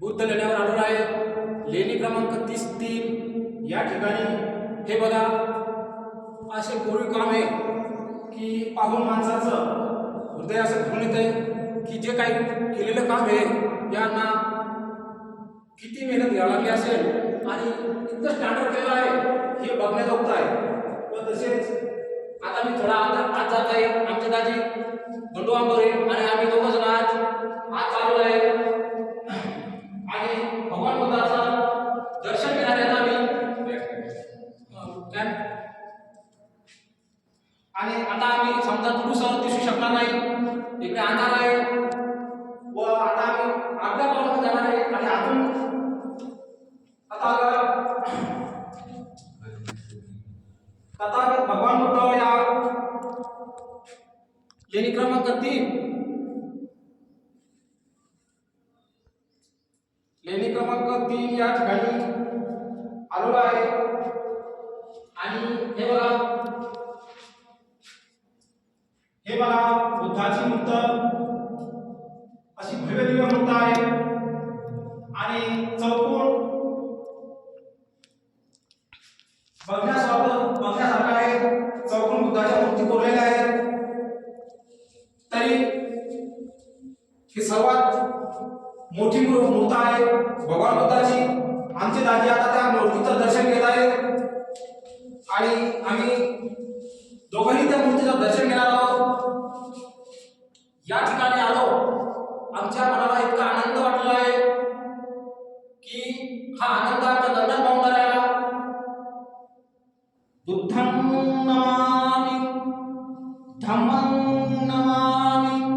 बुद्ध लेण्यावर आढळून आहे लेणी क्रमांक तीस तीन. या ठिकाणी हे बघा असे पूर्वी काम आहे की पाहून माणसाचं हृदय असं घेऊन येते की जे काही केलेलं काम आहे यांना किती मेहनत घ्यावी लागली असेल आणि इतकं स्टँडर्ड केलं आहे हे बघण्याजोगत आहे. व तसेच आता मी थोडा आता आत जात आहे. आमचे दाजी बंडू आंबोरे आणि आम्ही दोघं जण आज आज चालू आहे आणि भगवान बुद्धाचं दर्शन घेण्यात आम्ही अं, काय? आणि आता आम्ही समजा दुरुस्त दिसू शकणार नाही. इकडे अंधार आहे. व आता आम्ही आपल्या पावलावर जाणार आहे आणि आतून आता कथा भगवान बुद्ध या लेणी क्रमांक तीन. लेणी क्रमांक तीन या ठिकाणी आलेलो आहे आणि हे बघा हे मला बुद्धाची मूर्त अशी भव्य दिव्य मूर्त आहे. आणि चौकोन. बघण्यासारखं बघण्यासारखं आहे. चौकोन बुद्धाच्या मूर्ती कोरलेल्या आहेत. तरी ही सर्वात मोठी मूर्त आहे. भगवान बुद्धाची. आमचे दाजी आता त्या मूर्तीचं दर्शन घेत आहेत. आणि आम्ही दोघंही त्या मूर्तीचं दर्शन घेणार आहोत. या ठिकाणी आलो. आमच्या मनाला इतका आनंद वाटला आहे की हा आनंद आमच्या दरम्यान पाहून राहिला बुद्धं नमामि धम्मं नमामि